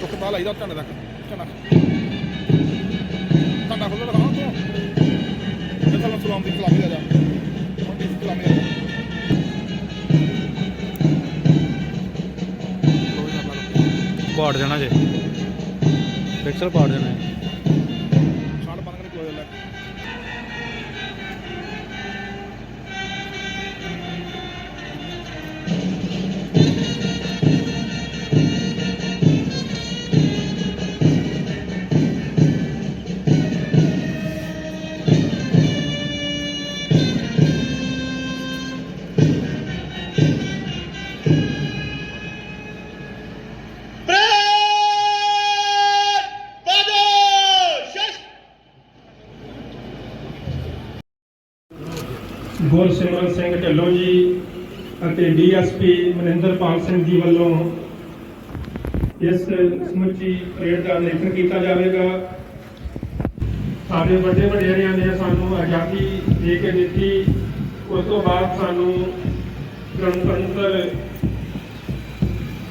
ਚੁੱਕ ਪਾ ਲਾਈਦਾ ਝੰਡੇ ਤੱਕ ਝੰਡਾ ਝੰਡਾ ਖੋਲ੍ਹ ਲਗਾ ਤੂੰ ਇਹ ਤਾਂ ਸਲਾਮ ਦੀ ਸਲਾਮੀ ਆ ਜਾ। ਹੁਣ ਦੀ ਸਲਾਮੀ ਆ ਜਾ। ਪਾੜ ਜਾਣਾ ਜੇ। ਪਿਕਸਲ ਪਾੜ ਜਾਣਾ ਹੈ ਗੁਰਸਿਮਰਨ ਸਿੰਘ ਢਿੱਲੋਂ ਜੀ ਅਤੇ ਡੀਐਸਪੀ ਮਨਿੰਦਰਪਾਲ ਸਿੰਘ ਜੀ ਵੱਲੋਂ ਇਸ ਸਮੁੱਚੀ ਪਰੇਡ ਦਾ ਨਿਰੀਖਣ ਕੀਤਾ ਜਾਵੇਗਾ। ਸਾਡੇ ਵੱਡੇ ਵਡੇਰਿਆਂ ਨੇ ਸਾਨੂੰ ਆਜ਼ਾਦੀ ਦੇ ਕੇ ਦਿੱਤੀ। ਉਸ ਤੋਂ ਬਾਅਦ ਸਾਨੂੰ ਗਣਤੰਤਰ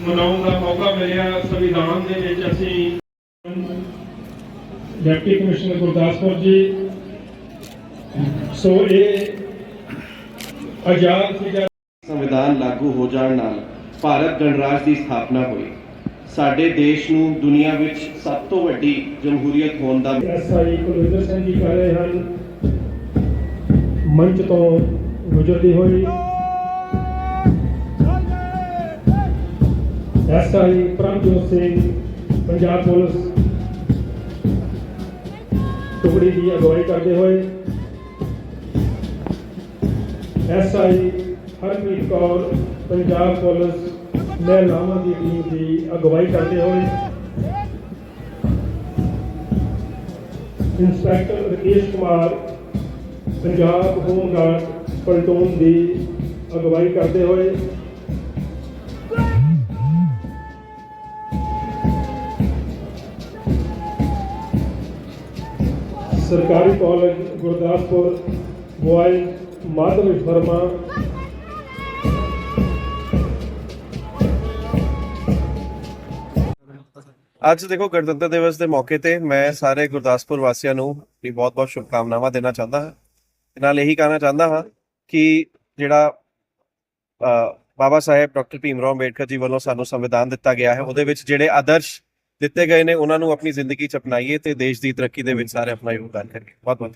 ਮਨਾਉਣ ਦਾ ਮੌਕਾ ਮਿਲਿਆ। ਸੰਵਿਧਾਨ ਦੇ ਵਿੱਚ ਅਸੀਂ ਡਿਪਟੀ ਕਮਿਸ਼ਨਰ ਗੁਰਦਾਸਪੁਰ ਜੀ। ਸੋ ਇਹ ਆਜ਼ਾਦ ਸੰਵਿਧਾਨ ਲਾਗੂ ਹੋ ਜਾਣ ਨਾਲ ਭਾਰਤ ਗਣਰਾਜ ਦੀ ਸਥਾਪਨਾ ਹੋਈ। ਸਾਡੇ ਦੇਸ਼ ਨੂੰ ਦੁਨੀਆ ਵਿੱਚ ਸਭ ਤੋਂ ਵੱਡੀ ਜਮਹੂਰੀਅਤ ਹੋਣ ਦਾ ਐਸਆਈ ਕੁਲਵਿੰਦਰ ਸਿੰਘ ਜੀ ਕਹਿ ਰਹੇ ਹਨ ਮੰਚ ਤੋਂ ਗੁਜ਼ਰਦੀ ਹੋਈ। SI Prabhjot Singh Punjab police. ਟੁਕੜੀ ਦੀ ਅਗਵਾਈ ਕਰਦੇ ਹੋਏ ਐਸਆਈ ਹਰਪ੍ਰੀਤ ਕੌਰ, ਪੰਜਾਬ ਪੁਲਿਸ ਮਹਿਲਾਵਾਂ ਦੀ ਟੀਮ ਦੀ ਅਗਵਾਈ ਕਰਦੇ ਹੋਏ inspector Rakesh Kumar, Punjab home guard platoon ਦੀ ਅਗਵਾਈ ਕਰਦੇ ਹੋਏ ਸਰਕਾਰੀ ਕਾਲਜ ਗੁਰਦਾਸਪੁਰ ਬੁਆਇਜ਼ ਮਾਧਵ ਵਰਮਾ। ਅੱਜ ਦੇਖੋ ਗਣਤੰਤਰ ਦਿਵਸ ਦੇ ਮੌਕੇ ਤੇ ਮੈਂ ਸਾਰੇ ਗੁਰਦਾਸਪੁਰ ਵਾਸੀਆਂ ਨੂੰ ਵੀ ਬਹੁਤ-ਬਹੁਤ ਸ਼ੁਭਕਾਮਨਾਵਾਂ ਦੇਣਾ ਚਾਹੁੰਦਾ ਹਾਂ। ਤੇ ਨਾਲ ਇਹੀ ਕਹਿਣਾ ਚਾਹੁੰਦਾ ਹਾਂ ਕਿ ਜਿਹੜਾ ਅ, ਬਾਬਾ ਸਾਹਿਬ ਡਾਕਟਰ ਭੀਮ ਰਾਓ ਅੰਬੇਡਕਰ ਜੀ ਵੱਲੋਂ ਸਾਨੂੰ ਸੰਵਿਧਾਨ ਦਿੱਤਾ ਗਿਆ ਹੈ ਉਹਦੇ ਵਿੱਚ ਜਿਹੜੇ ਆਦਰਸ਼ ਦਿੱਤੇ ਗਏ ਨੇ ਉਹਨਾਂ ਨੂੰ ਆਪਣੀ ਜ਼ਿੰਦਗੀ ਚ ਅਪਣਾਈਏ ਤੇ ਦੇਸ਼ ਦੀ ਤਰੱਕੀ ਦੇ ਵਿੱਚ ਸਾਰੇ ਆਪਣਾ ਯੋਗਦਾਨ ਕਰੀਏ। ਬਹੁਤ ਬਹੁਤ